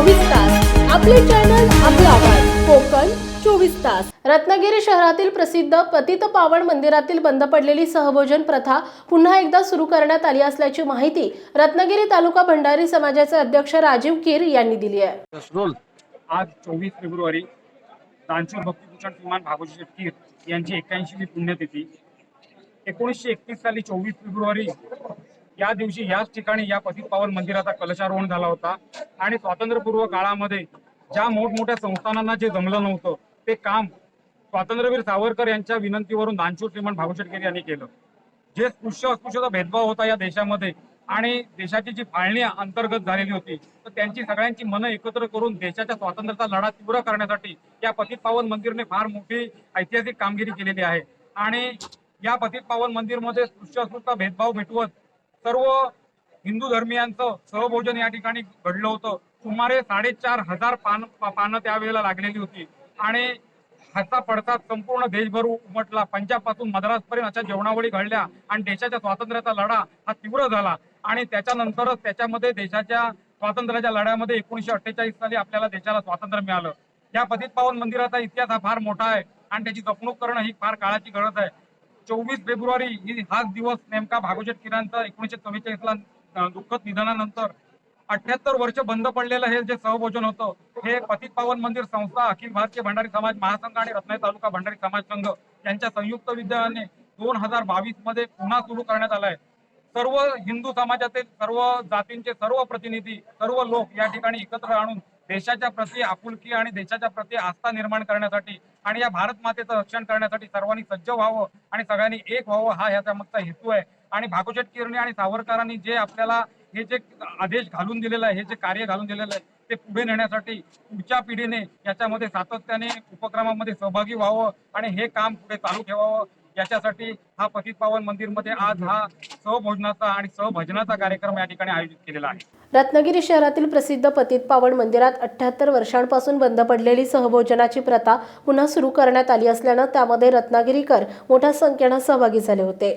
चोवीस तास. आपले चॅनल आपला आवाज. कोकण चोवीस तास. रत्नागिरी शहरातील प्रसिद्ध पतित पावन मंदिरातील बंद पडलेली सहभोजन प्रथा पुन्हा एकदा सुरू करण्यात आली असल्याची माहिती रत्नागिरी तालुका भंडारी समाजाचे अध्यक्ष राजीव कीर यांनी दिली आहे. कसरोल आज चोवीस फेब्रुवारी दानशूर भक्तिभूषण किमान भागोजी शेटकीर यांची एक्क्याऐंशी पुण्यतिथी. एकोणीसशे एकतीस साली चोवीस फेब्रुवारी या दिवशी याच ठिकाणी या पतित पावन मंदिराचा कलशारोहण झाला होता. आणि स्वातंत्र्यपूर्व काळामध्ये ज्या मोठमोठ्या संस्थानांना जे जमलं नव्हतं ते काम स्वातंत्र्यवीर सावरकर यांच्या विनंतीवरून दानशूर श्रीमंत भाऊ शेटकीर यांनी केलं. जे स्पृश्य अस्पृश्यचा भेदभाव होता या देशामध्ये आणि देशाची जी फाळणी अंतर्गत झालेली होती तर त्यांची सगळ्यांची मनं एकत्र करून देशाच्या स्वातंत्र्याचा लढा तीव्र करण्यासाठी या पतित पावन मंदिरने फार मोठी ऐतिहासिक कामगिरी केलेली आहे. आणि या पतित पावन मंदिरमध्ये स्पृश्य अस्पृश्यता भेदभाव मिटवत सर्व हिंदू धर्मियांचं सहभोजन या ठिकाणी घडलं होतं. सुमारे साडेचार हजार पान पानं त्यावेळेला लागलेली होती. आणि ह्याचा पडसाद संपूर्ण देशभर उमटला. पंजाबपासून मद्रास पर्यंत अशा जेवणावळी घडल्या आणि देशाच्या स्वातंत्र्याचा लढा हा तीव्र झाला. आणि त्याच्यानंतरच त्याच्यामध्ये देशाच्या स्वातंत्र्याच्या लढ्यामध्ये एकोणीशे अठ्ठेचाळीस साली आपल्याला देशाला स्वातंत्र्य मिळालं. या पतित पावन मंदिराचा इतिहास हा फार मोठा आहे आणि त्याची जपणूक करणं ही फार काळाची गरज आहे. चोवीस फेब्रुवारी ही हाच दिवस नेमका भागोजेट किरांचा एकोणीशे चव्वेचाळीस ला दुःखद निधनानंतर अठ्याहत्तर वर्ष बंद पडलेलं हे जे सहभोजन होतं हे पतित पावन मंदिर संस्था अखिल भारतीय भंडारी समाज महासंघ आणि रत्नागिरी तालुका भंडारी समाज संघ यांच्या संयुक्त विद्याने दोन हजार बावीसमध्ये पुन्हा सुरू करण्यात आलाय. सर्व हिंदू समाजातील सर्व जातींचे सर्व प्रतिनिधी सर्व लोक या ठिकाणी एकत्र आणून देशाच्या प्रती आपुलकी आणि देशाच्या प्रती आस्था निर्माण करण्यासाठी आणि या भारत मातेचं रक्षण करण्यासाठी सर्वांनी सज्ज व्हावं आणि सगळ्यांनी एक व्हावं हा याचा मागचा हेतू आहे. आणि भागोचट किरणे आणि सावरकरांनी जे आपल्याला हे जे आदेश घालून दिलेलं आहे हे जे कार्य घालून दिलेलं आहे ते पुढे नेण्यासाठी पुढच्या पिढीने याच्यामध्ये सातत्याने उपक्रमामध्ये सहभागी व्हावं आणि हे काम पुढे चालू ठेवावं. याच्यासाठी हा पतित पावन मंदिरमध्ये आज हा सहभोजनाचा आणि सहभजनाचा कार्यक्रम या ठिकाणी आयोजित केलेला आहे. रत्नागिरी शहरातील प्रसिद्ध पतित पावन मंदिरात अठ्याहत्तर वर्षांपासून बंद पडलेली सहभोजनाची प्रथा पुन्हा सुरू करण्यात आली असल्यानं त्यामध्ये रत्नागिरीकर मोठ्या संख्येनं सहभागी झाले होते.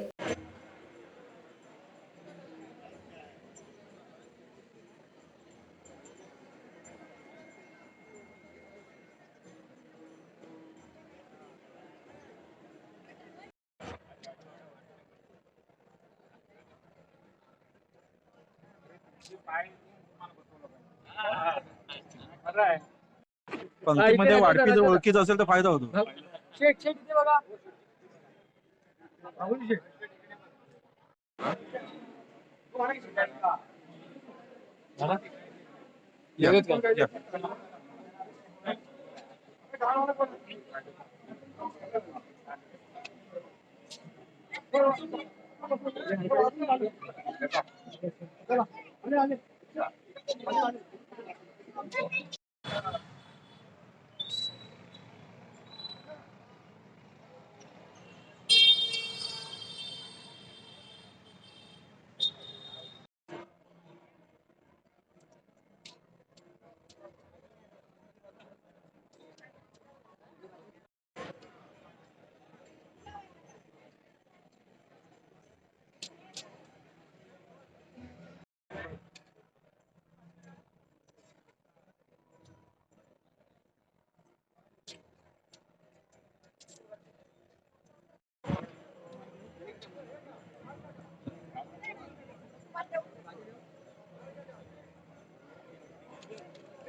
पंक्तीमध्ये वाढपी जर ओळखीचं असेल तर फायदा होतो. शेठ शेठ इथे बघा. राहुल शेठ. या, あれあれ。